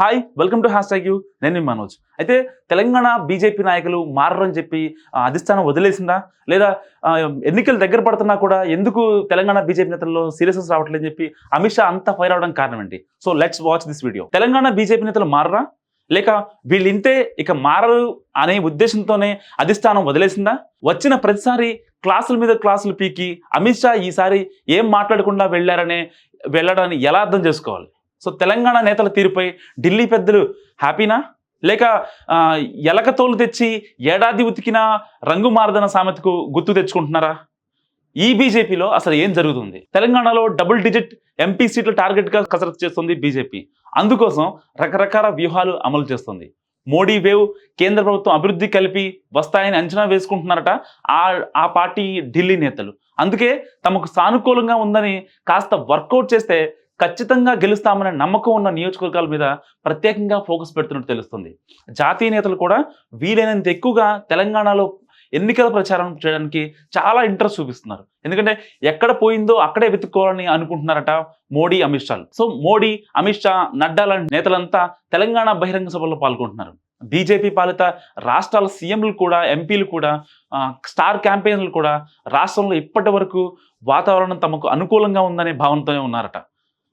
Hi welcome to hashtag you నేను మనోజ్. అయితే Telangana BJP నాయకులు మారరని చెప్పి అధిష్టానం వదిలేసిందా? లేదా ఎన్నికలు దగ్గర పడుతున్నా కూడా ఎందుకు తెలంగాణ బీజేపీ నేతల్లో సీరియస్నెస్ రావట్లేదని చెప్పి అమిత్ షా అంతా ఫైర్ అవడం కారణం ఏంటి so let's watch this video Telangana BJP నేతలు మారరా? లేక వీళ్ళింతే ఇక మారరు అనే ఉద్దేశంతోనే అధిష్టానం వదిలేసిందా? వచ్చిన ప్రతిసారి క్లాసుల మీద క్లాసులు పీకి అమిత్ షా ఈసారి ఏం మాట్లాడకుండా వెళ్ళారనే వెళ్ళడాన్ని ఎలా అర్థం చేసుకోవాలి? సో తెలంగాణ నేతల తీరుపై ఢిల్లీ పెద్దలు హ్యాపీనా? లేక ఎలక తోలు తెచ్చి ఏడాది ఉతికిన రంగు మారదన సామెతకు గుర్తు తెచ్చుకుంటున్నారా? ఈ బీజేపీలో అసలు ఏం జరుగుతుంది? తెలంగాణలో డబుల్ డిజిట్ ఎంపీ సీట్లు టార్గెట్గా కసరత్తు చేస్తుంది బీజేపీ. అందుకోసం రకరకాల వ్యూహాలు అమలు చేస్తుంది. మోడీ వేవ్ కేంద్ర ప్రభుత్వం అభివృద్ధి కలిపి వస్తాయని అంచనా వేసుకుంటున్నారట ఆ ఆ పార్టీ ఢిల్లీ నేతలు. అందుకే తమకు సానుకూలంగా ఉందని కాస్త వర్కౌట్ చేస్తే ఖచ్చితంగా గెలుస్తామనే నమ్మకం ఉన్న నియోజకవర్గాల మీద ప్రత్యేకంగా ఫోకస్ పెడుతున్నట్టు తెలుస్తుంది. జాతీయ నేతలు కూడా వీలైనంత ఎక్కువగా తెలంగాణలో ఎన్నికల ప్రచారం చేయడానికి చాలా ఇంట్రెస్ట్ చూపిస్తున్నారు. ఎందుకంటే ఎక్కడ పోయిందో అక్కడే వెతుక్కోవాలని అనుకుంటున్నారట మోడీ అమిత్ షాలు సో మోడీ అమిత్ షా నడ్డా లాంటి నేతలంతా తెలంగాణ బహిరంగ సభలో పాల్గొంటున్నారు. బీజేపీ పాలిత రాష్ట్రాల సీఎంలు కూడా ఎంపీలు కూడా స్టార్ క్యాంపెయిన్లు కూడా రాష్ట్రంలో ఇప్పటి వరకు వాతావరణం తమకు అనుకూలంగా ఉందనే భావనతోనే ఉన్నారట.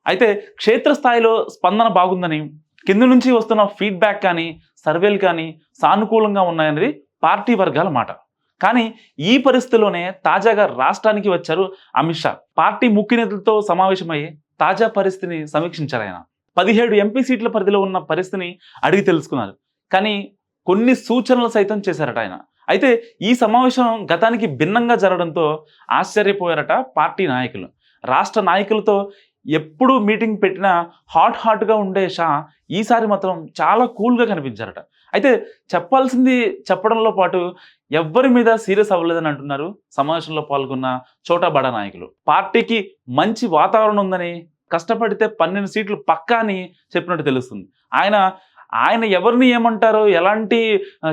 అయితే క్షేత్రస్థాయిలో స్పందన బాగుందని కింద నుంచి వస్తున్న ఫీడ్బ్యాక్ కానీ సర్వేలు కానీ సానుకూలంగా ఉన్నాయనేది పార్టీ వర్గాల మాట. కానీ ఈ పరిస్థితిలోనే తాజాగా రాష్ట్రానికి వచ్చారు అమిత్ షా. పార్టీ ముఖ్య నేతలతో సమావేశమై తాజా పరిస్థితిని సమీక్షించారు ఆయన. పదిహేడు ఎంపీ సీట్ల పరిధిలో ఉన్న పరిస్థితిని అడిగి తెలుసుకున్నారు. కానీ కొన్ని సూచనలు సైతం చేశారట ఆయన. అయితే ఈ సమావేశం గతానికి భిన్నంగా జరగడంతో ఆశ్చర్యపోయారట పార్టీ నాయకులు. రాష్ట్ర నాయకులతో ఎప్పుడు మీటింగ్ పెట్టినా హాట్ హాట్గా ఉండే షా ఈసారి మాత్రం చాలా కూల్గా కనిపించారట. అయితే చెప్పాల్సింది చెప్పడంలో పాటు ఎవ్వరి మీద సీరియస్ అవ్వలేదని అంటున్నారు సమావేశంలో పాల్గొన్న చోటా బడా నాయకులు. పార్టీకి మంచి వాతావరణం ఉందని కష్టపడితే పన్నెండు సీట్లు పక్కా అని చెప్పినట్టు తెలుస్తుంది. ఆయన ఆయన ఎవరిని ఏమంటారో ఎలాంటి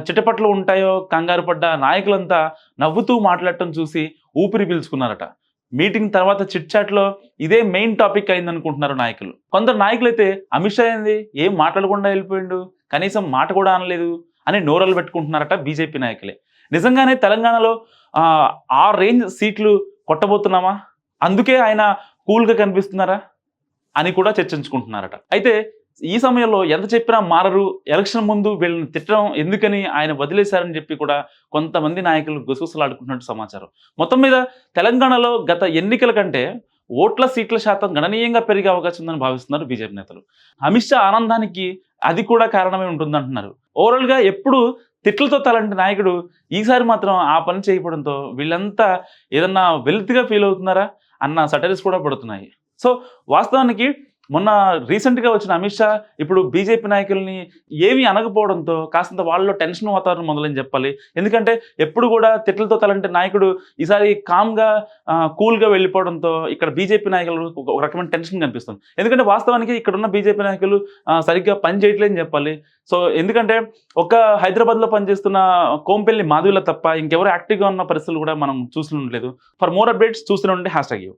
చిటపట్లు ఉంటాయో కంగారు పడ్డ నాయకులంతా నవ్వుతూ మాట్లాడటం చూసి ఊపిరి పీల్చుకున్నారట. మీటింగ్ తర్వాత చిట్ చాట్లో ఇదే మెయిన్ టాపిక్ అయింది అనుకుంటున్నారు నాయకులు. కొందరు నాయకులు అయితే అమిత్ షా ఏంది? ఏం మాట్లాడకుండా వెళ్ళిపోయిండు? కనీసం మాట కూడా అనలేదు అని నోరలు పెట్టుకుంటున్నారట బీజేపీ నాయకులే. నిజంగానే తెలంగాణలో ఆ, ఆ రేంజ్ సీట్లు కొట్టబోతున్నామా? అందుకే ఆయన కూల్గా కనిపిస్తున్నారా? అని కూడా చర్చించుకుంటున్నారట. అయితే ఈ సమయంలో ఎంత చెప్పినా మారరు. ఎలక్షన్ ముందు వీళ్ళని తిట్టడం ఎందుకని ఆయన వదిలేశారని చెప్పి కూడా కొంతమంది నాయకులు గుసగుసలాడుకుంటున్నట్టు సమాచారం. మొత్తం మీద తెలంగాణలో గత ఎన్నికల కంటే ఓట్ల సీట్ల శాతం గణనీయంగా పెరిగే అవకాశం ఉందని భావిస్తున్నారు బీజేపీ నేతలు. అమిత్ షా ఆనందానికి అది కూడా కారణమే ఉంటుందంటున్నారు. ఓవరాల్గా ఎప్పుడు తిట్లతో తలంటి నాయకుడు ఈసారి మాత్రం ఆ పని చేయకపోవడంతో వీళ్ళంతా ఏదన్నా వెల్త్గా ఫీల్ అవుతున్నారా అన్న సటరీస్ కూడా పడుతున్నాయి. సో వాస్తవానికి మొన్న రీసెంట్గా వచ్చిన అమిత్ షా ఇప్పుడు బీజేపీ నాయకుల్ని ఏమీ అనకపోవడంతో కాస్తంత వాళ్ళలో టెన్షన్ వాతావరణం మొదలని చెప్పాలి. ఎందుకంటే ఎప్పుడు కూడా తిట్లతో తలంటే నాయకుడు ఈసారి కామ్గా కూల్గా వెళ్ళిపోవడంతో ఇక్కడ బీజేపీ నాయకులు ఒక రకమైన టెన్షన్ కనిపిస్తుంది. ఎందుకంటే వాస్తవానికి ఇక్కడ ఉన్న బీజేపీ నాయకులు సరిగ్గా పని చేయట్లేదని చెప్పాలి. సో ఎందుకంటే ఒక హైదరాబాద్లో పనిచేస్తున్న కోంపెల్లి మాధవిల తప్ప ఇంకెవరు యాక్టివ్గా ఉన్న పరిస్థితులు కూడా మనం చూస్తుండలేదు ఫర్ మోర్ అప్డేట్స్ చూస్తూనే ఉంటే హ్యాష్ ట్యాగ్